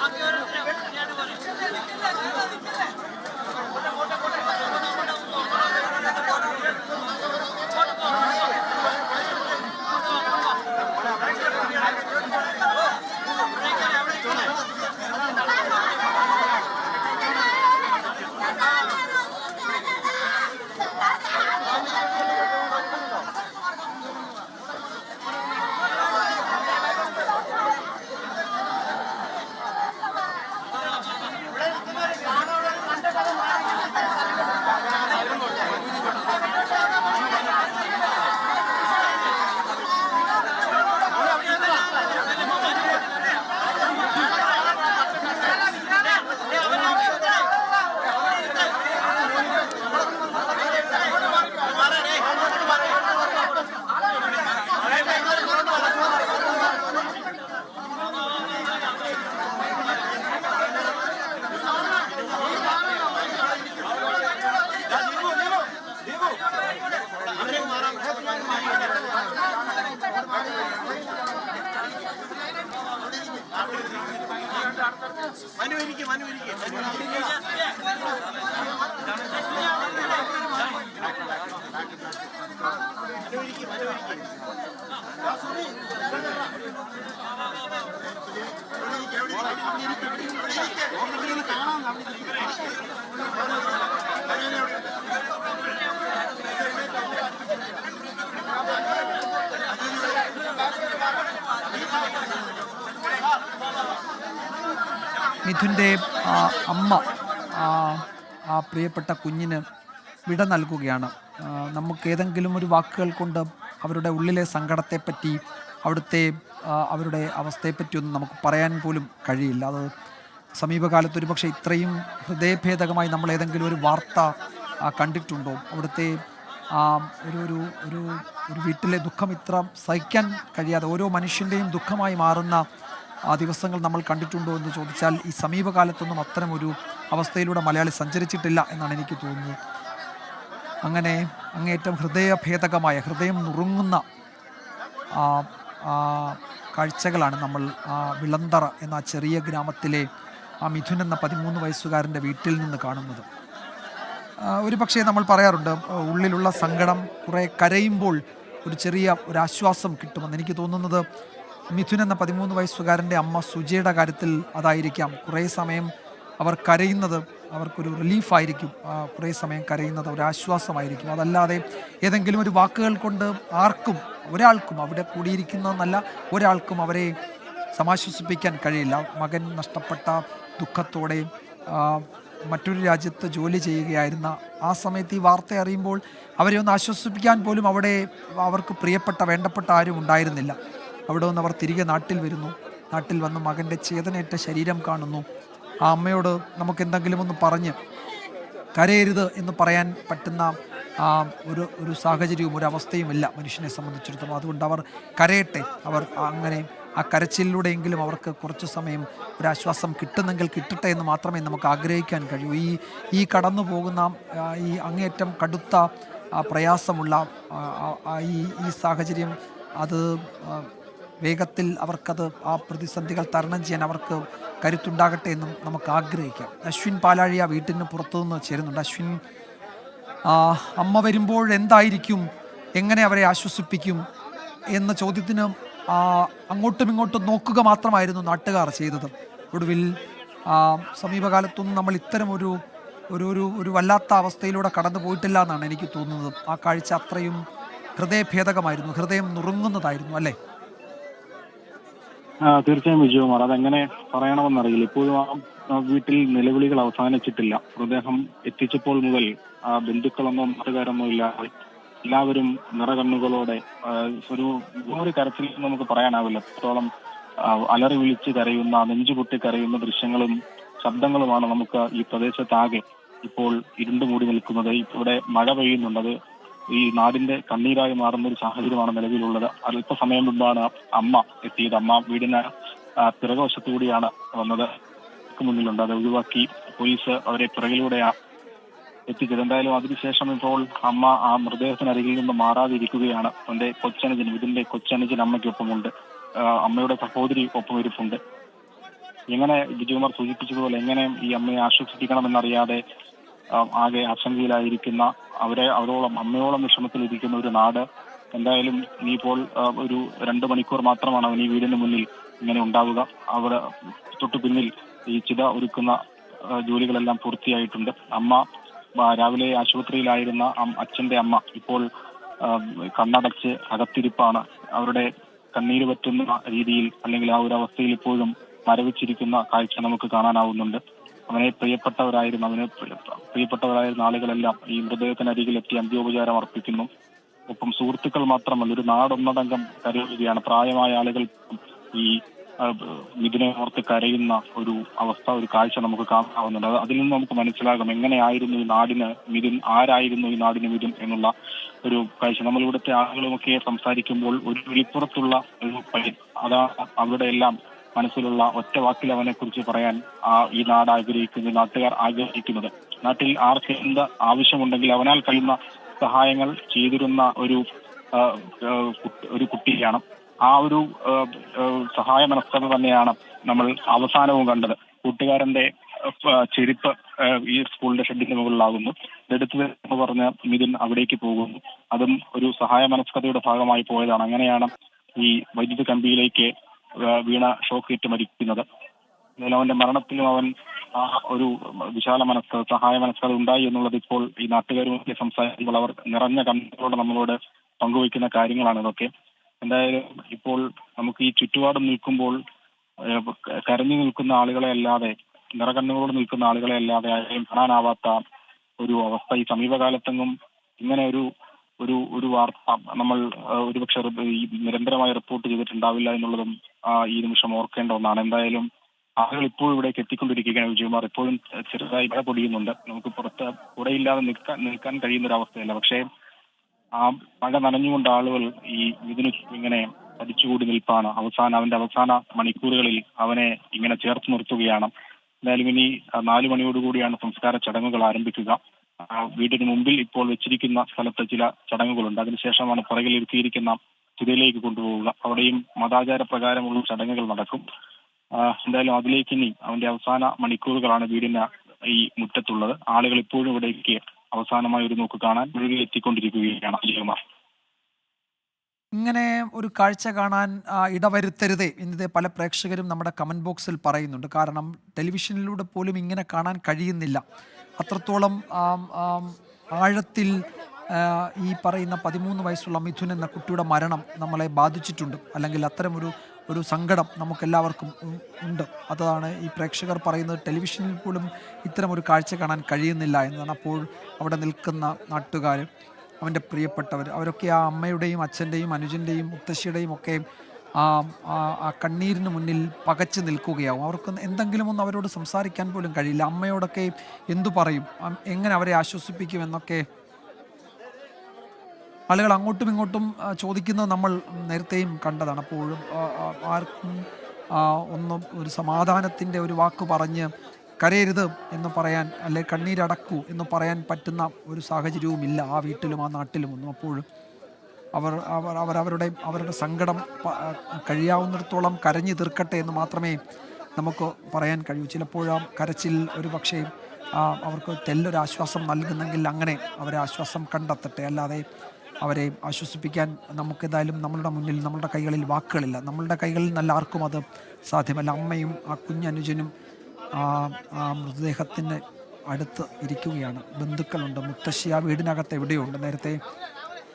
당연한. മനു മിഥുന്റെ അമ്മ ആ, പ്രിയപ്പെട്ട കുഞ്ഞിന് വിട നൽകുകയാണ്. നമുക്ക് ഏതെങ്കിലും ഒരു വാക്കുകൾ കൊണ്ട് അവരുടെ ഉള്ളിലെ സങ്കടത്തെപ്പറ്റി അവിടുത്തെ അവരുടെ അവസ്ഥയെപ്പറ്റിയൊന്നും നമുക്ക് പറയാൻ പോലും കഴിയില്ല. അത് സമീപകാലത്ത് ഒരു പക്ഷേ ഇത്രയും ഹൃദയഭേദകമായി നമ്മൾ ഏതെങ്കിലും ഒരു വാർത്ത കണ്ടിട്ടുണ്ടോ? അവിടുത്തെ ഒരു ഒരു ഒരു ഒരു വീട്ടിലെ ദുഃഖം ഇത്ര സഹിക്കാൻ കഴിയാതെ ഓരോ മനുഷ്യന്റെയും ദുഃഖമായി മാറുന്ന ആ ദിവസങ്ങൾ നമ്മൾ കണ്ടിട്ടുണ്ടോ എന്ന് ചോദിച്ചാൽ ഈ സമീപകാലത്തൊന്നും അത്തരമൊരു അവസ്ഥയിലൂടെ മലയാളി സഞ്ചരിച്ചിട്ടില്ല എന്നാണ് എനിക്ക് തോന്നുന്നത്. അങ്ങനെ അങ്ങേറ്റം ഹൃദയഭേദകമായ ഹൃദയം നുറുങ്ങുന്ന കാഴ്ചകളാണ് നമ്മൾ ആ വിളന്തറ എന്ന ചെറിയ ഗ്രാമത്തിലെ ആ മിഥുൻ എന്ന പതിമൂന്ന് വയസ്സുകാരന്റെ വീട്ടിൽ നിന്ന് കാണുന്നത്. ഒരു പക്ഷേ നമ്മൾ പറയാറുണ്ട് ഉള്ളിലുള്ള സങ്കടം കുറേ കരയുമ്പോൾ ഒരു ചെറിയ ഒരു ആശ്വാസം കിട്ടുമെന്ന് എനിക്ക് തോന്നുന്നത്. മിഥുൻ എന്ന പതിമൂന്ന് വയസ്സുകാരന്റെ അമ്മ സുജയുടെ കാര്യത്തിൽ അതായിരിക്കാം കുറേ സമയം അവർ കരയുന്നത്. അവർക്കൊരു റിലീഫായിരിക്കും. കുറേ സമയം കരയുന്നത് ഒരു ആശ്വാസമായിരിക്കും അതല്ലാതെ ഏതെങ്കിലും ഒരു വാക്കുകൾ കൊണ്ട് ആർക്കും ഒരാൾക്കും അവിടെ കൂടിയിരിക്കുന്നതെന്നല്ല ഒരാൾക്കും അവരെ സമാശ്വസിപ്പിക്കാൻ കഴിയില്ല. മകൻ നഷ്ടപ്പെട്ട ദുഃഖത്തോടെ മറ്റൊരു രാജ്യത്ത് ജോലി ചെയ്യുകയായിരുന്ന ആ സമയത്ത് ഈ വാർത്ത അറിയുമ്പോൾ അവരെ ഒന്ന് ആശ്വസിപ്പിക്കാൻ പോലും അവിടെ അവർക്ക് പ്രിയപ്പെട്ട വേണ്ടപ്പെട്ട ആരും ഉണ്ടായിരുന്നില്ല. അവിടെ നിന്ന് അവർ തിരികെ നാട്ടിൽ വരുന്നു. നാട്ടിൽ വന്ന് മകന്റെ ചേതനയേറ്റ ശരീരം കാണുന്നു. ആ അമ്മയോട് നമുക്ക് എന്തെങ്കിലും ഒന്ന് പറഞ്ഞ് കരയരുത് എന്ന് പറയാൻ പറ്റുന്ന ആ, ഒരു ഒരു സാഹചര്യവും ഒരു അവസ്ഥയുമില്ല മനുഷ്യനെ സംബന്ധിച്ചിടത്തോളം. അതുകൊണ്ട് അവർ കരയട്ടെ. അവർ അങ്ങനെ ആ കരച്ചിലൂടെയെങ്കിലും അവർക്ക് കുറച്ച് സമയം ഒരു ആശ്വാസം കിട്ടുന്നെങ്കിൽ കിട്ടട്ടെ എന്ന് മാത്രമേ നമുക്ക് ആഗ്രഹിക്കാൻ കഴിയൂ. ഈ ഈ കടന്നു പോകുന്ന ഈ അങ്ങേയറ്റം കടുത്ത പ്രയാസമുള്ള ഈ ഈ സാഹചര്യം അത് വേഗത്തിൽ അവർക്കത് ആ പ്രതിസന്ധികൾ തരണം ചെയ്യാൻ അവർക്ക് കരുത്തുണ്ടാകട്ടെ എന്നും നമുക്ക് ആഗ്രഹിക്കാം. അശ്വിൻ പാലാഴി ആ വീട്ടിന് പുറത്തുനിന്ന് ചേരുന്നുണ്ട്. അശ്വിൻ അമ്മ വരുമ്പോൾ എന്തായിരിക്കും? എങ്ങനെ അവരെ ആശ്വസിപ്പിക്കും? എന്ന ചോദ്യത്തിന് അങ്ങോട്ടും ഇങ്ങോട്ടും നോക്കുക മാത്രമായിരുന്നു നാട്ടുകാർ ചെയ്തത്. ഒടുവിൽ സമീപകാലത്തൊന്നും നമ്മൾ ഇത്തരം ഒരു ഒരു ഒരു ഒരു വല്ലാത്ത അവസ്ഥയിലൂടെ കടന്നു പോയിട്ടില്ല എന്നാണ് എനിക്ക് തോന്നുന്നത്. ആ കാഴ്ച അത്രയും ഹൃദയഭേദകമായിരുന്നു. ഹൃദയം നുറുങ്ങുന്നതായിരുന്നു അല്ലേ? ആ, തീർച്ചയായും വിജയകുമാർ അതെങ്ങനെ പറയണമെന്നറിയില്ല ഇപ്പോഴും ആ വീട്ടിൽ നിലവിളികൾ അവസാനിച്ചിട്ടില്ല. മൃതദേഹം എത്തിച്ചപ്പോൾ മുതൽ ആ ബന്ധുക്കളൊന്നോ നാട്ടുകാരൊന്നോ ഇല്ലാതെ എല്ലാവരും നിറകണ്ണുകളോടെ ഒരു ഒരു കരച്ചിൽ നമുക്ക് പറയാനാവില്ല. എത്രത്തോളം ആ, അലറി വിളിച്ച് കരയുന്ന നെഞ്ചുപൊട്ടി കരയുന്ന ദൃശ്യങ്ങളും ശബ്ദങ്ങളുമാണ് നമുക്ക് ഈ പ്രദേശത്താകെ ഇപ്പോൾ ഇരുണ്ടു ഇരുണ്ടുമൂടി നിൽക്കുന്നത്. ഇവിടെ മഴ പെയ്യുന്നുണ്ട്. അത് ഈ നാടിന്റെ കണ്ണീരായി മാറുന്ന ഒരു സാഹചര്യമാണ് നിലവിലുള്ളത്. അല്പസമയം മുമ്പാണ് അമ്മ എത്തിയത്. അമ്മ വീടിന് പിറകുവശത്തുകൂടിയാണ് വന്നത്. മുന്നിലുണ്ട്. അത് ഒഴിവാക്കി പോലീസ് അവരെ പിറകിലൂടെയാണ് എത്തിച്ചത്. എന്തായാലും അതിനുശേഷം ഇപ്പോൾ അമ്മ ആ മൃതദേഹത്തിനരികിൽ നിന്ന് മാറാതിരിക്കുകയാണ്. തന്റെ കൊച്ചനുജൻ ഇതിന്റെ കൊച്ചനുജൻ അമ്മയ്ക്കൊപ്പമുണ്ട്. അമ്മയുടെ സഹോദരി ഒപ്പം ഇരിപ്പുണ്ട്. എങ്ങനെ വിജയകുമാർ സൂചിപ്പിച്ചതുപോലെ എങ്ങനെ ഈ അമ്മയെ ആശ്വസിപ്പിക്കണമെന്നറിയാതെ ആ, ആകെ ആശങ്കയിലായിരിക്കുന്ന അവരെ അവരോളം അമ്മയോളം വിഷമത്തിലിരിക്കുന്ന ഒരു നാട്. എന്തായാലും ഇനിയിപ്പോൾ ഒരു രണ്ട് മണിക്കൂർ മാത്രമാണ് അവൻ ഈ വീടിന് മുന്നിൽ ഇങ്ങനെ ഉണ്ടാവുക. അവിടെ തൊട്ടു പിന്നിൽ ഈ ചിത ഒരുക്കുന്ന ജോലികളെല്ലാം പൂർത്തിയായിട്ടുണ്ട്. അമ്മ രാവിലെ ആശുപത്രിയിലായിരുന്ന അച്ഛന്റെ അമ്മ ഇപ്പോൾ കണ്ണടച്ച് അകത്തിരിപ്പാണ്. അവരുടെ കണ്ണീര് പറ്റുന്ന രീതിയിൽ അല്ലെങ്കിൽ ആ ഒരു അവസ്ഥയിൽ ഇപ്പോഴും മരവിച്ചിരിക്കുന്ന കാഴ്ച നമുക്ക് കാണാനാവുന്നുണ്ട്. അവനെ പ്രിയപ്പെട്ടവരായിരുന്ന അവന് പ്രിയ- പ്രിയപ്പെട്ടവരായിരുന്ന ആളുകളെല്ലാം ഈ മൃതദേഹത്തിനരികിലെത്തി അന്ത്യോപചാരം അർപ്പിക്കുന്നു. ഒപ്പം സുഹൃത്തുക്കൾ മാത്രമല്ല ഒരു നാടൊന്നടങ്കം കരയുകയാണ്. പ്രായമായ ആളുകൾ ഈ ഇതിനെ ഓർത്ത് കരയുന്ന ഒരു അവസ്ഥ ഒരു കാഴ്ച നമുക്ക് കാണാവുന്നുണ്ട്. അത് അതിൽ നിന്ന് നമുക്ക് മനസ്സിലാകും എങ്ങനെയായിരുന്നു ഈ നാടിന് മിഥുൻ ആരായിരുന്നു ഈ നാടിന് മിഥുൻ എന്നുള്ള ഒരു കാഴ്ച. നമ്മൾ ഇവിടുത്തെ ആളുകളുമൊക്കെ സംസാരിക്കുമ്പോൾ ഒരു വിളിപ്പുറത്തുള്ള ഒരു അതാ അവരുടെ എല്ലാം മനസ്സിലുള്ള ഒറ്റ വാക്കിൽ അവനെ കുറിച്ച് പറയാൻ ആ ഈ നാട് ആഗ്രഹിക്കുന്നത് നാട്ടുകാർ ആഗ്രഹിക്കുന്നത്. നാട്ടിൽ ആർക്ക് എന്ത് ആവശ്യമുണ്ടെങ്കിൽ അവനാൽ കഴിയുന്ന സഹായങ്ങൾ ചെയ്തിരുന്ന ഒരു ഒരു കുട്ടിയാണ്. ആ ഒരു സഹായ മനസ്സത തന്നെയാണ് നമ്മൾ അവസാനവും കണ്ടത്. കൂട്ടുകാരന്റെ ചെരുപ്പ് ഈ സ്കൂളിന്റെ ഷെഡിന്റെ മുകളിലാകുന്നു. ഇതെടുത്ത് എന്ന് പറഞ്ഞ മിഥുൻ അവിടേക്ക് പോകുന്നു. അതും ഒരു സഹായ മനസ്കതയുടെ ഭാഗമായി പോയതാണ്. അങ്ങനെയാണ് ഈ വൈദ്യുതി കമ്പിയിലേക്ക് വീണ ഷോക്കേറ്റ് മരിക്കുന്നത്. എന്നാലും അവന്റെ മരണത്തിലും അവൻ ആ ഒരു വിശാല മനസ്സ് സഹായ മനസ്സ് ഉണ്ടായി എന്നുള്ളത് ഇപ്പോൾ ഈ നാട്ടുകാരുമൊക്കെ സംസാരിക്കുമ്പോൾ അവർ നിറഞ്ഞ കണ്ണുകളോട് നമ്മളോട് പങ്കുവയ്ക്കുന്ന കാര്യങ്ങളാണ് ഇതൊക്കെ. എന്തായാലും ഇപ്പോൾ നമുക്ക് ഈ ചുറ്റുപാടും നിൽക്കുമ്പോൾ കരഞ്ഞു നിൽക്കുന്ന ആളുകളെ അല്ലാതെ നിറകണ്ണുകളോട് നിൽക്കുന്ന ആളുകളെ അല്ലാതെ ആരെയും കാണാനാവാത്ത ഒരു അവസ്ഥ ഈ സമീപകാലത്തെങ്ങും ഇങ്ങനെ ഒരു ഒരു ഒരു വാർത്ത നമ്മൾ ഒരുപക്ഷെ നിരന്തരമായി റിപ്പോർട്ട് ചെയ്തിട്ടുണ്ടാവില്ല എന്നുള്ളതും ഈ നിമിഷം ഓർക്കേണ്ട ഒന്നാണ്. എന്തായാലും ആളുകൾ ഇപ്പോഴും ഇവിടേക്ക് എത്തിക്കൊണ്ടിരിക്കുകയാണ് വിജയകുമാർ. ഇപ്പോഴും ചെറുതായി മഴ പൊടിയുന്നുണ്ട്. നമുക്ക് പുറത്ത് കൂടെയില്ലാതെ നിൽക്കാൻ നിൽക്കാൻ കഴിയുന്ന ഒരു അവസ്ഥയല്ല പക്ഷേ ആ മഴ നനഞ്ഞുകൊണ്ട് ആളുകൾ ഈ ഇതിന് ഇങ്ങനെ പതിച്ചുകൂടി നിൽപ്പാണ്. അവസാന അവന്റെ അവസാന മണിക്കൂറുകളിൽ അവനെ ഇങ്ങനെ ചേർത്ത് നിർത്തുകയാണ്. എന്തായാലും ഇനി നാലു മണിയോടുകൂടിയാണ് സംസ്കാര ചടങ്ങുകൾ ആരംഭിക്കുക. വീടിന് മുമ്പിൽ ഇപ്പോൾ വെച്ചിരിക്കുന്ന സ്ഥലത്ത് ചില ചടങ്ങുകളുണ്ട്. അതിനുശേഷമാണ് പുറകിൽ ഇരുത്തിയിരിക്കുന്ന ചിതയിലേക്ക് കൊണ്ടുപോവുക. അവിടെയും മതാചാര പ്രകാരമുള്ള ചടങ്ങുകൾ നടക്കും. എന്തായാലും അതിലേക്ക് ഇനി അവന്റെ അവസാന മണിക്കൂറുകളാണ് വീടിന് ഈ മുറ്റത്തുള്ളത്. ആളുകൾ ഇപ്പോഴും ഇവിടേക്ക് അവസാനമായി ഒരു നോക്ക് കാണാൻ ഒഴുകി എത്തിക്കൊണ്ടിരിക്കുകയാണ് അജയകുമാർ ഇങ്ങനെ ഒരു കാഴ്ച കാണാൻ ഇടവരുത്തരുതേ എന്നത് പല പ്രേക്ഷകരും നമ്മുടെ കമന്റ് ബോക്സിൽ പറയുന്നുണ്ട്. കാരണം ടെലിവിഷനിലൂടെ പോലും ഇങ്ങനെ കാണാൻ കഴിയുന്നില്ല. അത്രത്തോളം ആഴത്തിൽ ഈ പറയുന്ന പതിമൂന്ന് വയസ്സുള്ള മിഥുൻ എന്ന കുട്ടിയുടെ മരണം നമ്മളെ ബാധിച്ചിട്ടുണ്ട്. അല്ലെങ്കിൽ അത്തരമൊരു ഒരു സങ്കടം നമുക്കെല്ലാവർക്കും ഉണ്ട്. അതാണ് ഈ പ്രേക്ഷകർ പറയുന്നത്. ടെലിവിഷനിൽ പോലും ഇത്തരം ഒരു കാഴ്ച കാണാൻ കഴിയുന്നില്ല എന്നതാണ് അപ്പോൾ അവിടെ നിൽക്കുന്ന നാട്ടുകാർ അവന്റെ പ്രിയപ്പെട്ടവർ. അവരൊക്കെ ആ അമ്മയുടെയും അച്ഛന്റെയും അനുജന്റെയും മുത്തശ്ശിയുടെയും ഒക്കെ ആ ആ- കണ്ണീരിന് മുന്നിൽ പകച്ചു നിൽക്കുകയാവും. അവർക്ക് എന്തെങ്കിലും ഒന്ന് അവരോട് സംസാരിക്കാൻ പോലും കഴിയില്ല. അമ്മയോടൊക്കെ എന്തു പറയും? എങ്ങനെ അവരെ ആശ്വസിപ്പിക്കും എന്നൊക്കെ ആളുകൾ അങ്ങോട്ടും ഇങ്ങോട്ടും ചോദിക്കുന്നത് നമ്മൾ നേരത്തെയും കണ്ടതാണ്. അപ്പോഴും ആർക്കും ഒന്നും ഒരു സമാധാനത്തിന്റെ ഒരു വാക്ക് പറഞ്ഞ് കരയരുത് എന്ന് പറയാൻ അല്ലെ കണ്ണീരടക്കൂ എന്ന് പറയാൻ പറ്റുന്ന ഒരു സാഹചര്യവുമില്ല ആ വീട്ടിലും ആ നാട്ടിലും ഒന്നും. അപ്പോഴും അവർ അവർ അവരവരുടെ അവരുടെ സങ്കടം കഴിയാവുന്നിടത്തോളം കരഞ്ഞു തീർക്കട്ടെ എന്ന് മാത്രമേ നമുക്ക് പറയാൻ കഴിയൂ. ചിലപ്പോഴും കരച്ചിൽ ഒരു പക്ഷേ അവർക്ക് തെല്ലൊരാശ്വാസം നൽകുന്നെങ്കിൽ അങ്ങനെ അവരെ ആശ്വാസം കണ്ടെത്തട്ടെ. അല്ലാതെ അവരെ ആശ്വസിപ്പിക്കാൻ നമുക്കെന്തായാലും നമ്മളുടെ മുന്നിൽ നമ്മളുടെ കൈകളിൽ വാക്കുകളില്ല. നമ്മളുടെ കൈകളിൽ നല്ല ആർക്കും അത് സാധ്യമല്ല. അമ്മയും ആ കുഞ്ഞനുജനും ആ ആ മൃതദേഹത്തിന് അടുത്ത് ഇരിക്കുകയാണ്. ബന്ധുക്കളുണ്ട്. മുത്തശ്ശി ആ വീടിനകത്ത് എവിടെയുണ്ട്? നേരത്തെ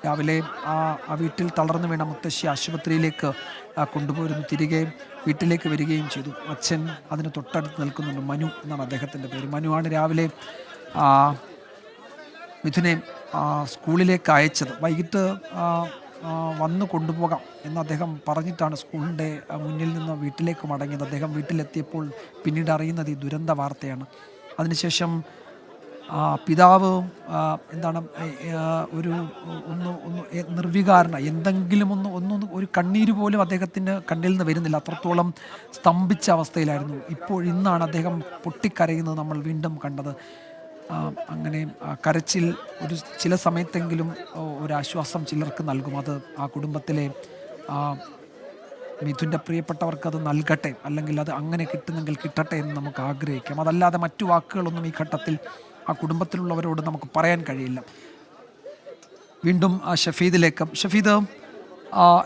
രാവിലെ ആ ആ വീട്ടിൽ തളർന്നു വീണ മുത്തശ്ശി ആശുപത്രിയിലേക്ക് കൊണ്ടുപോയിരുന്നു തിരികെ വീട്ടിലേക്ക് വരികയും ചെയ്തു. അച്ഛൻ അതിന് തൊട്ടടുത്ത് നിൽക്കുന്നുണ്ട്. മനു എന്നാണ് അദ്ദേഹത്തിന്റെ പേര്. മനുവാണ് രാവിലെ മിഥുനെ സ്കൂളിലേക്ക് അയച്ചത്. വൈകിട്ട് വന്ന് കൊണ്ടുപോകാം എന്ന് അദ്ദേഹം പറഞ്ഞിട്ടാണ് സ്കൂളിന്റെ മുന്നിൽ നിന്ന് വീട്ടിലേക്ക് മടങ്ങിയത്. അദ്ദേഹം വീട്ടിലെത്തിയപ്പോൾ പിന്നീട് അറിയുന്നത് ഈ ദുരന്ത വാർത്തയാണ്. അതിനുശേഷം പിതാവ് എന്താണ് ഒരു ഒന്ന് ഒന്ന് നിർവികാരണ എന്തെങ്കിലും ഒന്ന് ഒന്നൊന്ന് ഒരു കണ്ണീര് പോലും അദ്ദേഹത്തിന് കണ്ണിൽ നിന്ന് വരുന്നില്ല. അത്രത്തോളം സ്തംഭിച്ച അവസ്ഥയിലായിരുന്നു. ഇപ്പോൾ ഇന്നാണ് അദ്ദേഹം പൊട്ടിക്കരയുന്നത് നമ്മൾ വീണ്ടും കണ്ടത്. അങ്ങനെ കരച്ചിൽ ഒരു ചില സമയത്തെങ്കിലും ഒരാശ്വാസം ചിലർക്ക് നൽകും. അത് ആ കുടുംബത്തിലെ ആ, മിഥുന്റെ പ്രിയപ്പെട്ടവർക്ക് അത് നൽകട്ടെ അല്ലെങ്കിൽ അത് അങ്ങനെ കിട്ടുന്നെങ്കിൽ കിട്ടട്ടെ എന്ന് നമുക്ക് ആഗ്രഹിക്കാം. അതല്ലാതെ മറ്റു വാക്കുകളൊന്നും ഈ ഘട്ടത്തിൽ ആ കുടുംബത്തിലുള്ളവരോട് നമുക്ക് പറയാൻ കഴിയില്ല. വീണ്ടും ആ, ഷഫീദിലേക്ക്. ഷഫീദ്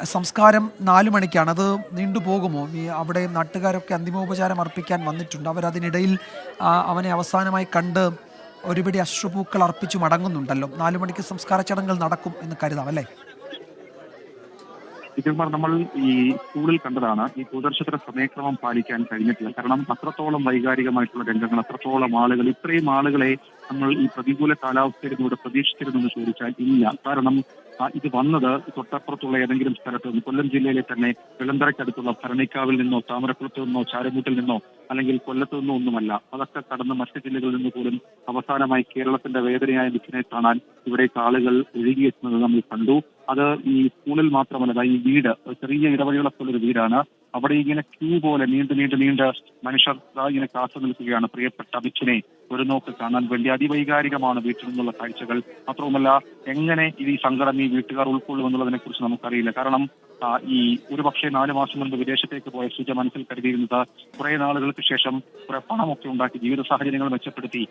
സംസ്കാരം നാല് മണിക്കാണ്. അത് നീണ്ടുപോകുമോ ഈ അവിടെ നാട്ടുകാരൊക്കെ അന്തിമോപചാരം അർപ്പിക്കാൻ വന്നിട്ടുണ്ട്. അവരതിനിടയിൽ അവനെ അവസാനമായി കണ്ട് ഒരുപിടി അശ്രുപൂക്കൾ അർപ്പിച്ചു മടങ്ങുന്നുണ്ടല്ലോ. നാലു മണിക്ക് സംസ്കാര ചടങ്ങുകൾ നടക്കും എന്ന് കരുതാം അല്ലേ? വിജയകുമാർ നമ്മൾ ഈ സ്കൂളിൽ കണ്ടതാണ് ഈ പൊതുദർശനത്തിന് സമയക്രമം പാലിക്കാൻ കഴിഞ്ഞിട്ടില്ല. കാരണം അത്രത്തോളം വൈകാരികമായിട്ടുള്ള രംഗങ്ങൾ അത്രത്തോളം ആളുകൾ ഇത്രയും ആളുകളെ നമ്മൾ ഈ പ്രതികൂല കാലാവസ്ഥയിൽ പ്രതീക്ഷിച്ചിരുന്നെന്ന് ചോദിച്ചാൽ ഇല്ല. കാരണം ഇത് വന്നത് തൊട്ടപ്പുറത്തുള്ള ഏതെങ്കിലും സ്ഥലത്ത് നിന്ന് കൊല്ലം ജില്ലയിലെ തന്നെ വെളന്തരക്കടുത്തുള്ള ഭരണിക്കാവിൽ നിന്നോ താമരക്കുളത്ത് നിന്നോ ചാരമൂട്ടിൽ നിന്നോ അല്ലെങ്കിൽ കൊല്ലത്തു നിന്നോ ഒന്നുമല്ല. അതൊക്കെ കടന്ന് മറ്റു ജില്ലകളിൽ നിന്ന് പോലും അവസാനമായി കേരളത്തിന്റെ വേദനയായ മിഥുനെ കാണാൻ ഇവിടേക്ക് ആളുകൾ ഒഴുകിയെത്തുന്നത് നമ്മൾ കണ്ടു. അത് ഈ സ്കൂളിൽ മാത്രമല്ല ഈ വീട് ചെറിയ ഇടവഴികളൊക്കെ ഉള്ള ഒരു വീടാണ്. അവിടെ ഇങ്ങനെ ക്യൂ പോലെ നീണ്ടു നീണ്ടു നീണ്ട് മനുഷ്യർ ഇങ്ങനെ കാത്തു നിൽക്കുകയാണ്. പ്രിയപ്പെട്ട അഭിച്ചിനെ ഒരു നോക്ക് കാണാൻ വേണ്ടി അതിവൈകാരികമാണ് വീട്ടിൽ നിന്നുള്ള കാഴ്ചകൾ. മാത്രവുമല്ല എങ്ങനെ ഈ സങ്കടം ഈ വീട്ടുകാർ ഉൾക്കൊള്ളുമെന്നുള്ളതിനെ കുറിച്ച് നമുക്കറിയില്ല. കാരണം ഈ ഒരു പക്ഷേ നാല് മാസം മുൻപ് വിദേശത്തേക്ക് പോയ സുജ മനസ്സിൽ കരുതിയിരുന്നത് കുറെ നാളുകൾക്ക് ശേഷം കുറെ പണമൊക്കെ ഉണ്ടാക്കി ജീവിത സാഹചര്യങ്ങൾ മെച്ചപ്പെടുത്തി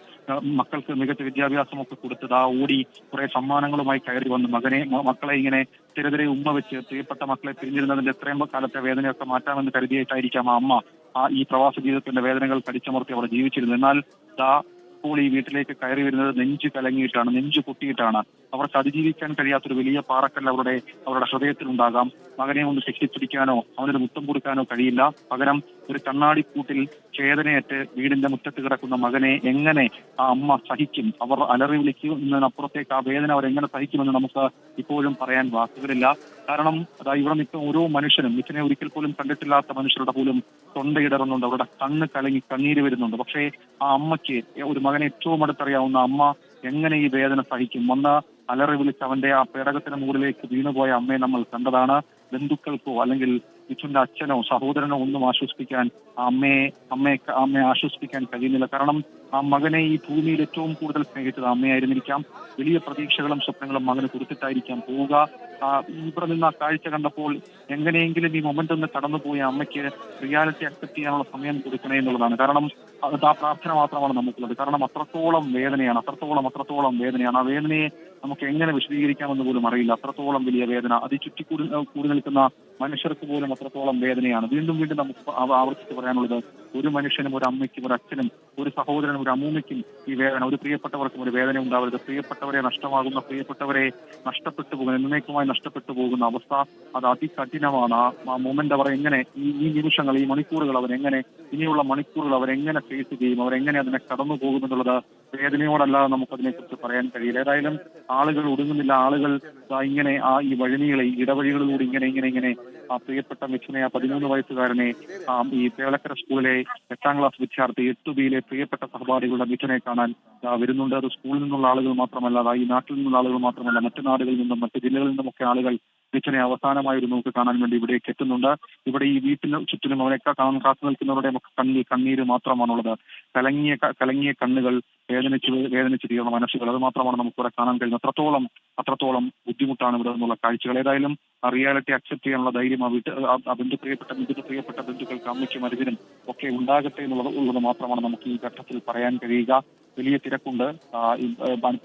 മക്കൾക്ക് മികച്ച വിദ്യാഭ്യാസമൊക്കെ കൊടുത്തത് ആ ഓടി കുറെ സമ്മാനങ്ങളുമായി കയറി വന്ന് മകനെ മക്കളെ ഇങ്ങനെ തിരതിരെ ഉമ്മ വെച്ച് പ്രിയപ്പെട്ട മക്കളെ പിരിഞ്ഞിരുന്നതിന്റെ എത്രയും കാലത്തെ വേദനയൊക്കെ മാറ്റാമെന്ന് കരുതിയിട്ടായിരിക്കാം ആ അമ്മ ആ ഈ പ്രവാസ ജീവിതത്തിന്റെ വേദനകൾ കടിച്ചമർത്തി അവർ ജീവിച്ചിരുന്നു എന്നാൽ ദാ ഇപ്പോൾ ഈ വീട്ടിലേക്ക് കയറി വരുന്നത് നെഞ്ചു കലങ്ങിയിട്ടാണ് നെഞ്ചു പൊട്ടിയിട്ടാണ്. അവർക്ക് അതിജീവിക്കാൻ കഴിയാത്തൊരു വലിയ പാറക്കല്ല് അവരുടെ അവരുടെ ഹൃദയത്തിലുണ്ടാകാം. മകനെ ഒന്ന് കെട്ടിപ്പിടിക്കാനോ അവനൊരു മുത്തം കൊടുക്കാനോ കഴിയില്ല. പകരം ഒരു കണ്ണാടിക്കൂട്ടിൽ ചേതനയേറ്റ് വീടിന്റെ മുറ്റത്ത് കിടക്കുന്ന മകനെ എങ്ങനെ ആ അമ്മ സഹിക്കും? അവർ അലറി വിളിക്കുന്നതിനപ്പുറത്തേക്ക് ആ വേദന അവർ എങ്ങനെ സഹിക്കുമെന്ന് നമുക്ക് ഇപ്പോഴും പറയാൻ വാക്കുകളില്ല. കാരണം അതാ ഇവിടെ നിൽക്കുന്ന ഓരോ മനുഷ്യനും ഇതിനെ ഒരിക്കൽ പോലും കണ്ടിട്ടില്ലാത്ത മനുഷ്യരുടെ പോലും തൊണ്ടയിടറുന്നുണ്ട് അവരുടെ കണ്ണ് കലങ്ങി കണ്ണീര് വരുന്നുണ്ട്. പക്ഷേ ആ അമ്മയ്ക്ക് ഒരു മകനെ ഏറ്റവും അടുത്തറിയാവുന്ന അമ്മ എങ്ങനെ ഈ വേദന സഹിക്കും? വന്ന് അലറി വിളിച്ച് അവന്റെ ആ പേടകത്തിന് മുകളിലേക്ക് വീണുപോയ അമ്മയെ നമ്മൾ കണ്ടതാണ്. ബന്ധുക്കൾക്കോ അല്ലെങ്കിൽ മിഥുന്റെ അച്ഛനോ സഹോദരനോ ഒന്നും ആശ്വസിപ്പിക്കാൻ അമ്മയെ അമ്മയെ അമ്മയെ ആശ്വസിപ്പിക്കാൻ കഴിയുന്നില്ല. കാരണം ആ മകനെ ഈ ഭൂമിയിൽ ഏറ്റവും കൂടുതൽ സ്നേഹിച്ചത് അമ്മയായിരുന്നിരിക്കാം. വലിയ പ്രതീക്ഷകളും സ്വപ്നങ്ങളും മകന് കൊടുത്തിട്ടായിരിക്കാം പോവുക. ഇവിടെ നിന്ന് ആ കാഴ്ച കണ്ടപ്പോൾ എങ്ങനെയെങ്കിലും ഈ മൊമെന്റ് ഒന്ന് കടന്നുപോയി അമ്മയ്ക്ക് റിയാലിറ്റി അക്സെപ്റ്റ് ചെയ്യാനുള്ള സമയം കൊടുക്കണേ എന്നുള്ളതാണ്. കാരണം ആ പ്രാർത്ഥന മാത്രമാണ് നമുക്കുള്ളത്. കാരണം അത്രത്തോളം വേദനയാണ് അത്രത്തോളം അത്രത്തോളം വേദനയാണ്. ആ വേദനയെ നമുക്ക് എങ്ങനെ വിശദീകരിക്കാമെന്ന് പോലും അറിയില്ല. അത്രത്തോളം വലിയ വേദന അത് ചുറ്റിക്കൂടി കൂടി നിൽക്കുന്ന മനുഷ്യർക്ക് പോലും അത്രത്തോളം വേദനയാണ്. വീണ്ടും വീണ്ടും നമുക്ക് ആവർത്തിച്ച് പറയാനുള്ളത് ഒരു മനുഷ്യനും ഒരു അമ്മയ്ക്കും ഒരു അച്ഛനും ഒരു സഹോദരനും ഒരു അമ്മൂമ്മയ്ക്കും ഈ വേദന ഒരു പ്രിയപ്പെട്ടവർക്കും ഒരു വേദന ഉണ്ടാവരുത്. പ്രിയപ്പെട്ടവരെ നഷ്ടമാകുന്ന പ്രിയപ്പെട്ടവരെ നഷ്ടപ്പെട്ടു പോകുന്ന എന്നേക്കുമായി നഷ്ടപ്പെട്ടു പോകുന്ന അവസ്ഥ അത് അതികഠിനമാണ്. ആ- മൊമെന്റ് അവർ എങ്ങനെ ഈ നിമിഷങ്ങൾ ഈ മണിക്കൂറുകൾ അവരെങ്ങനെ ഇനിയുള്ള മണിക്കൂറുകൾ അവരെങ്ങനെ ഫേസ് ചെയ്യും അവരെങ്ങനെ അതിനെ കടന്നു പോകുമെന്നുള്ളത് വേദനയോടല്ലാതെ നമുക്കതിനെക്കുറിച്ച് പറയാൻ കഴിയില്ല. ഏതായാലും ആളുകൾ ഒടുങ്ങുന്നില്ല ആളുകൾ ഇങ്ങനെ ആ ഈ വഴിനീളെ ഇടവഴികളിലൂടെ ഇങ്ങനെ ഇങ്ങനെ ഇങ്ങനെ ആ പ്രിയപ്പെട്ട മിഥുനെ ആ പതിമൂന്ന് വയസ്സുകാരനെ ആ ഈ പേളക്കര സ്കൂളിലെ എട്ടാം ക്ലാസ് വിദ്യാർത്ഥി എട്ട് ബിയിലെ പ്രിയപ്പെട്ട സഹപാഠികളുടെ മിഥുനെ കാണാൻ വരുന്നുണ്ട്. അത് സ്കൂളിൽ നിന്നുള്ള ആളുകൾ മാത്രമല്ല ഈ നാട്ടിൽ നിന്നുള്ള ആളുകൾ മാത്രമല്ല മറ്റു നാടുകളിൽ നിന്നും മറ്റു ജില്ലകളിൽ നിന്നുമൊക്കെ ആളുകൾ മിഥുനെ അവസാനമായി ഒരു നോക്ക് കാണാൻ വേണ്ടി ഇവിടേക്ക് എത്തുന്നുണ്ട്. ഇവിടെ ഈ വീട്ടിന് ചുറ്റിനും അവരൊക്കെ കാണാൻ കാത്തു നിൽക്കുന്നവരുടെ കണ്ണി കണ്ണീർ കണ്ണീര് മാത്രമാണുള്ളത്. കലങ്ങിയ കലങ്ങിയ കണ്ണുകൾ വേദനിച്ച് വേദനിച്ച് തീർന്ന മനസ്സുകൾ അത് മാത്രമാണ് നമുക്ക് ഇവിടെ കാണാൻ കഴിയുന്നത്. അത്രത്തോളം അത്രത്തോളം ബുദ്ധിമുട്ടാണ് ഇവിടെ നിന്നുള്ള കാഴ്ചകൾ. ഏതായാലും റിയാലിറ്റി അക്സെപ്റ്റ് ചെയ്യാനുള്ള ധൈര്യം ആ വീട്ട് ആ- ബന്ധു പ്രിയപ്പെട്ട ബന്ധു പ്രിയപ്പെട്ട ബന്ധുക്കൾക്ക് അമ്മയ്ക്കും അരുതിനും ഒക്കെ ഉണ്ടാകട്ടെ എന്നുള്ളത് ഉള്ളത് മാത്രമാണ് നമുക്ക് ഈ ഘട്ടത്തിൽ പറയാൻ കഴിയുക. വലിയ തിരക്കുണ്ട്.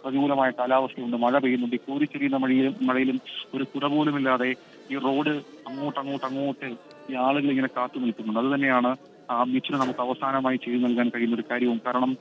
പ്രതികൂലമായ കാലാവസ്ഥയുണ്ട്. മഴ പെയ്യുന്നുണ്ട്. ഈ കോരിച്ചെരിയുന്ന മഴയിലും മഴയിലും ഒരു കുട പോലുമില്ലാതെ ഈ റോഡ് അങ്ങോട്ട് അങ്ങോട്ട് അങ്ങോട്ട് ഈ ആളുകൾ ഇങ്ങനെ കാത്തു നിൽക്കുന്നുണ്ട്. അത് തന്നെയാണ് ആ മിച്ചിന് നമുക്ക് അവസാനമായി ചെയ്തു നൽകാൻ കഴിയുന്ന ഒരു കാര്യവും. കാരണം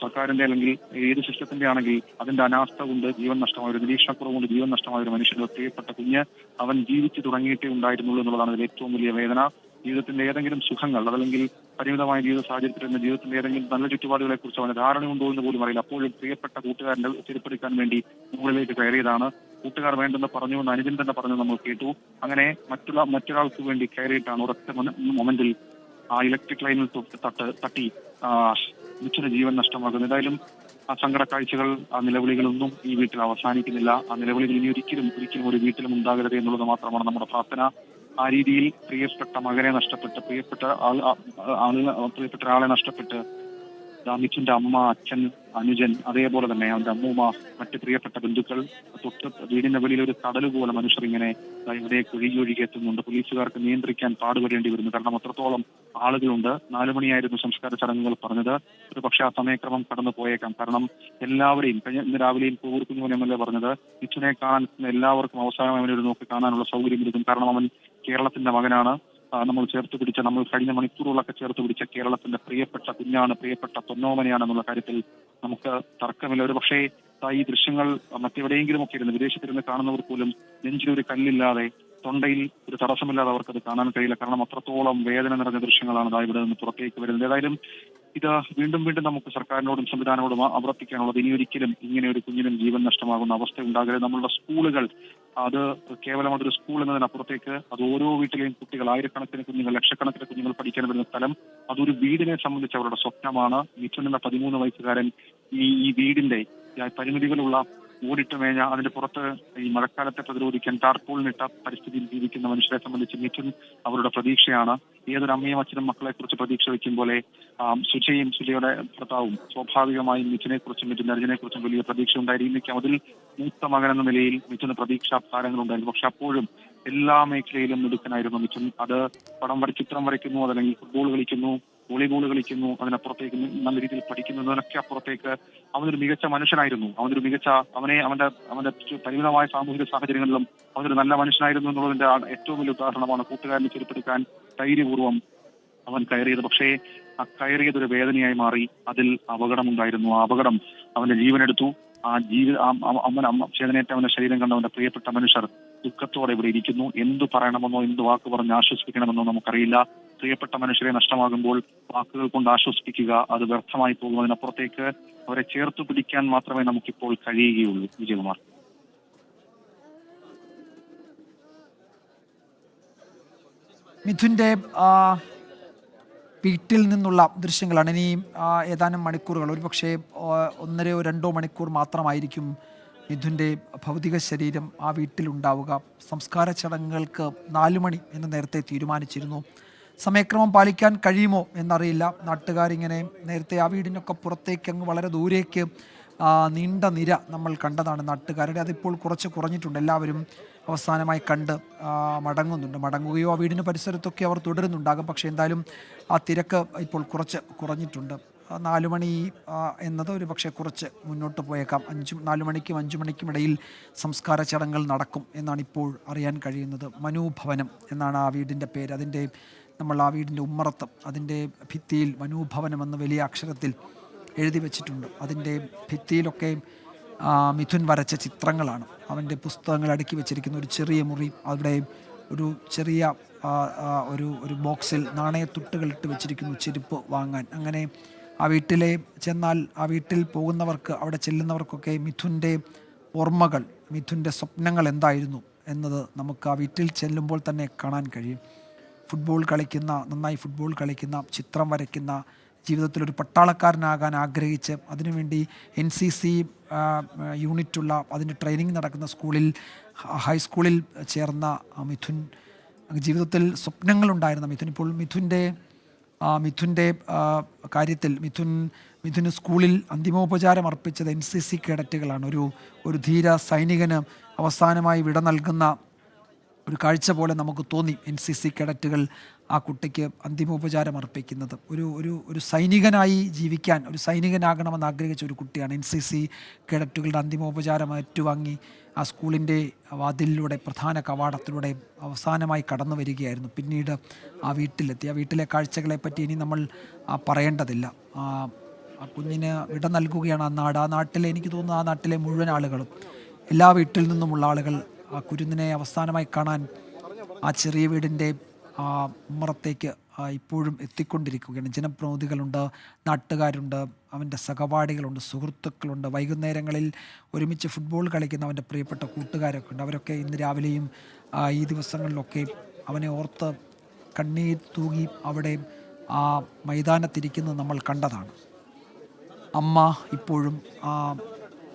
സർക്കാരിന്റെ അല്ലെങ്കിൽ ഏത് സിസ്റ്റത്തിന്റെ ആണെങ്കിൽ അതിന്റെ അനാസ്ഥ കൊണ്ട് ജീവൻ നഷ്ടമായ ഒരു നിരീക്ഷണക്കുറവ് കൊണ്ട് ജീവൻ നഷ്ടമായ ഒരു മനുഷ്യന്റെ പ്രിയപ്പെട്ട കുഞ്ഞ് അവൻ ജീവിച്ചു തുടങ്ങിയിട്ടേ ഉണ്ടായിരുന്നുള്ളൂ എന്നുള്ളതാണ് ഏറ്റവും വലിയ വേദന. ജീവിതത്തിന്റെ ഏതെങ്കിലും സുഖങ്ങൾ അതല്ലെങ്കിൽ പരിമിതമായ ജീവിത സാഹചര്യത്തിൽ നിന്ന് ജീവിതത്തിന്റെ ഏതെങ്കിലും നല്ല ചുറ്റുപാടുകളെ കുറിച്ച് അവന് ധാരണയുണ്ടോ എന്ന് പോലും അറിയില്ല. അപ്പോഴും പ്രിയപ്പെട്ട കൂട്ടുകാരന്റെ ചെരുപ്പെടുക്കാൻ വേണ്ടി മുകളിലേക്ക് കയറിയതാണ്. കൂട്ടുകാർ വേണ്ടെന്ന് പറഞ്ഞു എന്ന് അനുജൻ തന്നെ പറഞ്ഞു നമ്മൾ കേട്ടു. അങ്ങനെ മറ്റുള്ള മറ്റൊരാൾക്ക് വേണ്ടി കയറിയിട്ടാണ് ഒരൊറ്റ മൊമെന്റിൽ ആ ഇലക്ട്രിക് ലൈനിൽ തൊട്ട് തട്ട് മിച്ചിന് ജീവൻ നഷ്ടമാകുന്നു ഏതായാലും ആ സങ്കട കാഴ്ചകൾ ആ നിലവിളികളൊന്നും ഈ വീട്ടിൽ അവസാനിക്കുന്നില്ല. ആ നിലവിളികൾ ഇനി ഒരിക്കലും ഒരിക്കലും ഒരു വീട്ടിലും ഉണ്ടാകരുത് എന്നുള്ളത് മാത്രമാണ് നമ്മുടെ പ്രാർത്ഥന. ആ രീതിയിൽ പ്രിയപ്പെട്ട മകനെ നഷ്ടപ്പെട്ട് പ്രിയപ്പെട്ട ആൾ പ്രിയപ്പെട്ട ഒരാളെ നഷ്ടപ്പെട്ട് അമിച്ചിന്റെ അമ്മ അച്ഛൻ അനുജൻ അതേപോലെ തന്നെ അവന്റെ അമ്മൂമ്മ മറ്റു പ്രിയപ്പെട്ട ബന്ധുക്കൾ തൊട്ട് വീടിന്റെ വെളിയിൽ ഒരു കടൽ പോലെ മനുഷ്യർ ഇങ്ങനെ ഇവിടെ ഒഴുകി ഒഴുകി എത്തുന്നുണ്ട്. പോലീസുകാർക്ക് നിയന്ത്രിക്കാൻ പാടുപെടേണ്ടി വരുന്നു. കാരണം അത്രത്തോളം ആളുകളുണ്ട്. നാലു മണിയായിരുന്നു സംസ്കാര ചടങ്ങുകൾ പറഞ്ഞത്. ഒരു പക്ഷേ ആ സമയക്രമം കടന്നു പോയേക്കാം. കാരണം എല്ലാവരെയും കഴിഞ്ഞ ഇന്ന് രാവിലെയും കുഞ്ഞുമോൻ എം എൽ എ പറഞ്ഞത്. മിഥുനെ കാണാൻ എല്ലാവർക്കും അവസാനം അവനെ ഒരു നോക്കി കാണാനുള്ള സൗകര്യം ഇരിക്കും കാരണം അവൻ കേരളത്തിന്റെ മകനാണ്. നമ്മൾ ചേർത്ത് പിടിച്ച നമ്മൾ കഴിഞ്ഞ മണിക്കൂറുകളൊക്കെ ചേർത്ത് പിടിച്ച കേരളത്തിന്റെ പ്രിയപ്പെട്ട കുഞ്ഞാണ് പ്രിയപ്പെട്ട പൊന്നോമനയാണെന്നുള്ള കാര്യത്തിൽ നമുക്ക് തർക്കമില്ല. ഒരു പക്ഷേ ഈ ദൃശ്യങ്ങൾ മറ്റെവിടെയെങ്കിലും ഒക്കെ ഇരുന്ന് വിദേശത്തിരുന്ന് കാണുന്നവർ പോലും നെഞ്ചിലൊരു കല്ലില്ലാതെ തൊണ്ടയിൽ ഒരു തടസ്സമില്ലാതെ അവർക്ക് അത് കാണാൻ കഴിയില്ല. കാരണം അത്രത്തോളം വേദന നിറഞ്ഞ ദൃശ്യങ്ങളാണ് ഇവിടെ നിന്ന് പുറത്തേക്ക് വരുന്നത്. ഏതായാലും ഇത് വീണ്ടും വീണ്ടും നമുക്ക് സർക്കാരിനോടും സംവിധാനങ്ങളോടും ആവർത്തിക്കാനുള്ളത്. ഇനി ഒരിക്കലും ഇങ്ങനെ ഒരു കുഞ്ഞിനും ജീവൻ നഷ്ടമാകുന്ന അവസ്ഥ ഉണ്ടാകരുത്. നമ്മളുടെ സ്കൂളുകൾ അത് കേവലം അതൊരു സ്കൂൾ എന്നതിനപ്പുറത്തേക്ക് അത് ഓരോ വീട്ടിലെയും കുട്ടികൾ ആയിരക്കണക്കിന് കുഞ്ഞുങ്ങൾ ലക്ഷക്കണക്കിന് കുഞ്ഞുങ്ങൾ പഠിക്കാൻ വരുന്ന സ്ഥലം അതൊരു വീടിനെ സംബന്ധിച്ച് അവരുടെ സ്വപ്നമാണ്. മിഥുൻ എന്ന പതിമൂന്ന് വയസ്സുകാരൻ ഈ ഈ വീടിന്റെ പരിമിതികളുള്ള ഓടിട്ട് മേഞ്ഞ അതിന്റെ പുറത്ത് ഈ മഴക്കാലത്തെ പ്രതിരോധിക്കാൻ ടാർപോളിനിട്ട പരിസ്ഥിതിയിൽ ജീവിക്കുന്ന മനുഷ്യരെ സംബന്ധിച്ച് മിഥുൻ അവരുടെ പ്രതീക്ഷയാണ്. ഏതൊരു അമ്മയും അച്ഛനും മക്കളെ കുറിച്ച് പ്രതീക്ഷ വയ്ക്കും പോലെ സുജയും സുജയുടെ ഭർത്താവും സ്വാഭാവികമായും മിഥുനെ കുറിച്ചും മിഥുൻ അർജുനെ കുറിച്ചും വലിയ പ്രതീക്ഷ ഉണ്ടായിരിക്കും അതിൽ മൂത്ത മകൻ എന്ന നിലയിൽ മിഥുന് പ്രതീക്ഷാ താരങ്ങളുണ്ടായിരുന്നു പക്ഷെ അപ്പോഴും എല്ലാ മേഖലയിലും മിടുക്കനായിരുന്നു മിഥുൻ. അത് പടം വര ചിത്രം വരയ്ക്കുന്നു അതല്ലെങ്കിൽ ഫുട്ബോൾ കളിക്കുന്നു വോളിബോൾ കളിക്കുന്നു അതിനപ്പുറത്തേക്ക് നല്ല രീതിയിൽ പഠിക്കുന്നു എന്നതിനൊക്കെ അപ്പുറത്തേക്ക് അവനൊരു മികച്ച മനുഷ്യനായിരുന്നു. അവനൊരു മികച്ച അവനെ അവന്റെ അവന്റെ പരിമിതമായ സാമൂഹിക സാഹചര്യങ്ങളിലും അവനൊരു നല്ല മനുഷ്യനായിരുന്നു എന്നുള്ളതിന്റെ ഏറ്റവും വലിയ ഉദാഹരണമാണ് കൂട്ടുകാരനെ ചെരുപ്പെടുക്കാൻ ധൈര്യപൂർവം അവൻ കയറിയത്. പക്ഷേ ആ കയറിയത് ഒരു വേദനയായി മാറി. അതിൽ അപകടമുണ്ടായിരുന്നു. ആ അപകടം അവന്റെ ജീവനെടുത്തു. ആ ജീവി ആ- ആ- അമ്മ ചേതനേറ്റ അവന്റെ ശരീരം കണ്ട അവന്റെ പ്രിയപ്പെട്ട മനുഷ്യർ ദുഃഖത്തോടെ ഇവിടെ ഇരിക്കുന്നു. എന്തു പറയണമെന്നോ എന്ത് വാക്ക് പറഞ്ഞ് ആശ്വസിപ്പിക്കണമെന്നോ നമുക്കറിയില്ല. പ്രിയപ്പെട്ട മനുഷ്യരെ നഷ്ടമാകുമ്പോൾ വാക്കുകൾ കൊണ്ട് ആശ്വസിപ്പിക്കുക അത് വ്യർത്ഥമായി പോകും അതിനപ്പുറത്തേക്ക് അവരെ ചേർത്ത് പിടിക്കാൻ മാത്രമേ നമുക്കിപ്പോൾ കഴിയുകയുള്ളൂ. വിജയകുമാർ. മിഥുന്റെ വീട്ടിൽ നിന്നുള്ള ദൃശ്യങ്ങളാണ്. ഇനി ആ, ഏതാനും മണിക്കൂറുകൾ. ഒരുപക്ഷെ ഒന്നരയോ രണ്ടോ മണിക്കൂർ മാത്രമായിരിക്കും മിഥുന്റെ ഭൗതിക ശരീരം ആ വീട്ടിലുണ്ടാവുക. സംസ്കാര ചടങ്ങുകൾക്ക് നാലു മണി എന്ന് നേരത്തെ തീരുമാനിച്ചിരുന്നു. സമയക്രമം പാലിക്കാൻ കഴിയുമോ എന്നറിയില്ല. നാട്ടുകാരിങ്ങനെ നേരത്തെ ആ വീടിനൊക്കെ പുറത്തേക്ക് അങ്ങ് വളരെ ദൂരേക്ക് നീണ്ട നിര നമ്മൾ കണ്ടതാണ് നാട്ടുകാരുടെ. അതിപ്പോൾ കുറച്ച് കുറഞ്ഞിട്ടുണ്ട്. എല്ലാവരും അവസാനമായി കണ്ട് മടങ്ങുന്നുണ്ട്. മടങ്ങുകയോ ആ വീടിന് പരിസരത്തൊക്കെ അവർ തുടരുന്നുണ്ടാകും. പക്ഷേ എന്തായാലും ആ തിരക്ക് ഇപ്പോൾ കുറച്ച് കുറഞ്ഞിട്ടുണ്ട്. നാല് മണി എന്നത് ഒരു പക്ഷേ കുറച്ച് മുന്നോട്ട് പോയേക്കാം. അഞ്ചും നാല് മണിക്കും അഞ്ചു മണിക്കും ഇടയിൽ സംസ്കാര ചടങ്ങുകൾ നടക്കും എന്നാണ് ഇപ്പോൾ അറിയാൻ കഴിയുന്നത്. മനുഭവനം എന്നാണ് ആ വീടിന്റെ പേര്. അതിന്റെ നമ്മൾ ആ വീടിന്റെ ഉമ്മറത്ത് അതിന്റെ ഭിത്തിയിൽ മനുഭവനം എന്ന വലിയ അക്ഷരത്തിൽ എഴുതി വെച്ചിട്ടുണ്ട്. അതിന്റെ ഭിത്തിയിലൊക്കെ മിഥുൻ വരച്ച ചിത്രങ്ങളാണ്. അവന്റെ പുസ്തകങ്ങൾ അടുക്കി വെച്ചിരിക്കുന്ന ഒരു ചെറിയ മുറി അവിടെ ഒരു ചെറിയ ഒരു ഒരു ബോക്സിൽ നാണയത്തുട്ടുകൾ ഇട്ട് വെച്ചിരിക്കുന്നു ചെരുപ്പ് വാങ്ങാൻ. അങ്ങനെ ആ വീട്ടിലെ ചെന്നാൽ ആ വീട്ടിൽ പോകുന്നവർക്ക് അവിടെ ചെല്ലുന്നവർക്കൊക്കെ മിഥുന്റെ ഓർമ്മകൾ മിഥുന്റെ സ്വപ്നങ്ങൾ എന്തായിരുന്നു എന്നത് നമുക്ക് ആ വീട്ടിൽ ചെല്ലുമ്പോൾ തന്നെ കാണാൻ കഴിയും. ഫുട്ബോൾ കളിക്കുന്ന നന്നായി ഫുട്ബോൾ കളിക്കുന്ന ചിത്രം വരയ്ക്കുന്ന ജീവിതത്തിൽ ഒരു പട്ടാളക്കാരനാകാൻ ആഗ്രഹിച്ച് അതിനുവേണ്ടി എൻ സി സി യൂണിറ്റുള്ള അതിന്റെ ട്രെയിനിങ് നടക്കുന്ന സ്കൂളിൽ ഹൈസ്കൂളിൽ ചേർന്ന മിഥുൻ ജീവിതത്തിൽ സ്വപ്നങ്ങളുണ്ടായിരുന്ന മിഥുൻ. ഇപ്പോൾ മിഥുന്റെ മിഥുന്റെ കാര്യത്തിൽ മിഥുൻ മിഥുന് സ്കൂളിൽ അന്തിമോപചാരം അർപ്പിച്ചത് എൻ സി സി കേഡറ്റുകളാണ്. ഒരു ഒരു ധീര സൈനികന് അവസാനമായി വിട നൽകുന്ന ഒരു കാഴ്ച പോലെ നമുക്ക് തോന്നി എൻ സി സി കേഡറ്റുകൾ ആ കുട്ടിക്ക് അന്തിമോപചാരം അർപ്പിക്കുന്നത്. ഒരു ഒരു ഒരു സൈനികനായി ജീവിക്കാൻ ഒരു സൈനികനാകണമെന്ന് ആഗ്രഹിച്ച ഒരു കുട്ടിയാണ് എൻ സി സി കേഡറ്റുകളുടെ അന്തിമോപചാരം ഏറ്റുവാങ്ങി ആ സ്കൂളിന്റെ വാതിലിലൂടെ പ്രധാന കവാടത്തിലൂടെ അവസാനമായി കടന്നു വരികയായിരുന്നു. പിന്നീട് ആ വീട്ടിലെത്തി. ആ വീട്ടിലെ കാഴ്ചകളെ പറ്റി ഇനി നമ്മൾ പറയേണ്ടതില്ല. ആ കുഞ്ഞിന് വിട നൽകുകയാണ് ആ നാട്. ആ നാട്ടിലെ എനിക്ക് തോന്നുന്നു ആ നാട്ടിലെ മുഴുവൻ ആളുകളും എല്ലാ വീട്ടിൽ നിന്നുമുള്ള ആളുകൾ ആ കുരുന്നിനെ അവസാനമായി കാണാൻ ആ ചെറിയ വീടിന്റെ ആ ഉമ്മറത്തേക്ക് ഇപ്പോഴും എത്തിക്കൊണ്ടിരിക്കുകയാണ്. ജനപ്രതിനിധികളുണ്ട് നാട്ടുകാരുണ്ട് അവന്റെ സഹപാഠികളുണ്ട് സുഹൃത്തുക്കളുണ്ട്. വൈകുന്നേരങ്ങളിൽ ഒരുമിച്ച് ഫുട്ബോൾ കളിക്കുന്ന അവന്റെ പ്രിയപ്പെട്ട കൂട്ടുകാരൊക്കെ ഉണ്ട്. അവരൊക്കെ ഇന്ന് രാവിലെയും ഈ ദിവസങ്ങളിലൊക്കെ അവനെ ഓർത്ത് കണ്ണീർ തൂകി അവിടെ ആ മൈതാനത്തിരിക്കുന്നത് നമ്മൾ കണ്ടതാണ്. അമ്മ ഇപ്പോഴും ആ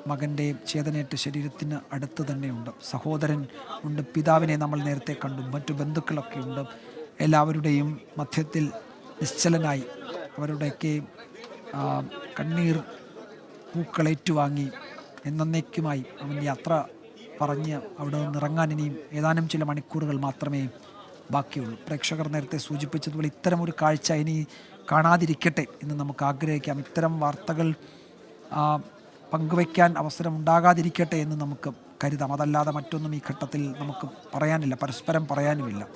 മകന്റെ ചേതനേറ്റ ശരീരത്തിന് അടുത്ത് തന്നെയുണ്ട്. സഹോദരൻ ഉണ്ട് പിതാവിനെ നമ്മൾ നേരത്തെ കണ്ടു മറ്റു ബന്ധുക്കളൊക്കെ ഉണ്ട്. എല്ലാവരുടെയും മധ്യത്തിൽ നിശ്ചലനായി അവരുടെയൊക്കെ കണ്ണീർ പൂക്കളേറ്റുവാങ്ങി എന്നേക്കുമായി അവൻ യാത്ര പറഞ്ഞ് അവിടെ നിന്ന് ഇറങ്ങാൻ ഇനിയും ഏതാനും ചില മണിക്കൂറുകൾ മാത്രമേ ബാക്കിയുള്ളൂ. പ്രേക്ഷകർ നേരത്തെ സൂചിപ്പിച്ചതുപോലെ ഇത്തരം ഒരു കാഴ്ച ഇനി കാണാതിരിക്കട്ടെ എന്ന് നമുക്ക് ആഗ്രഹിക്കാം. ഇത്തരം വാർത്തകൾ പങ്കുവയ്ക്കാൻ അവസരം ഉണ്ടാകാതിരിക്കട്ടെ എന്ന് നമുക്ക് കരുതാം. അതല്ലാതെ മറ്റൊന്നും ഈ ഘട്ടത്തിൽ നമുക്ക് പറയാനില്ല. പരസ്പരം പറയാനുമില്ല.